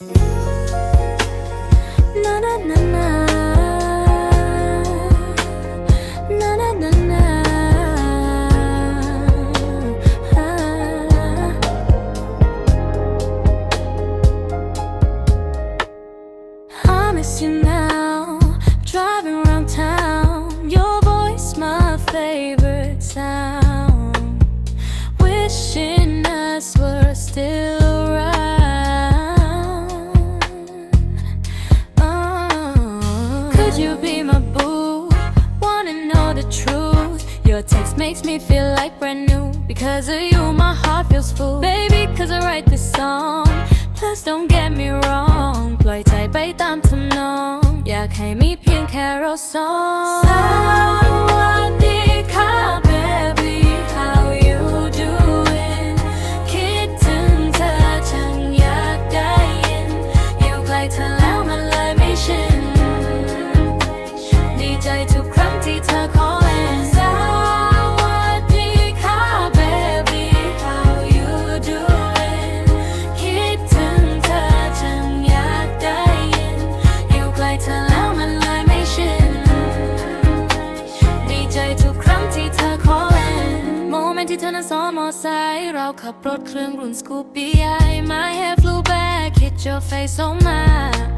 Na makes me feel like brand new. Because of you, my heart feels full. Baby, cause I write this song. Plus, don't get me wrong ปล่อยใจไปตามทำนอง อยากให้มีเพียงแค่เราสอง ที่เธอนั้นซ้อนมอไซค์เราขับรถเครื่องรุ่นสกูปปี้ My hair flew back hit your face oh my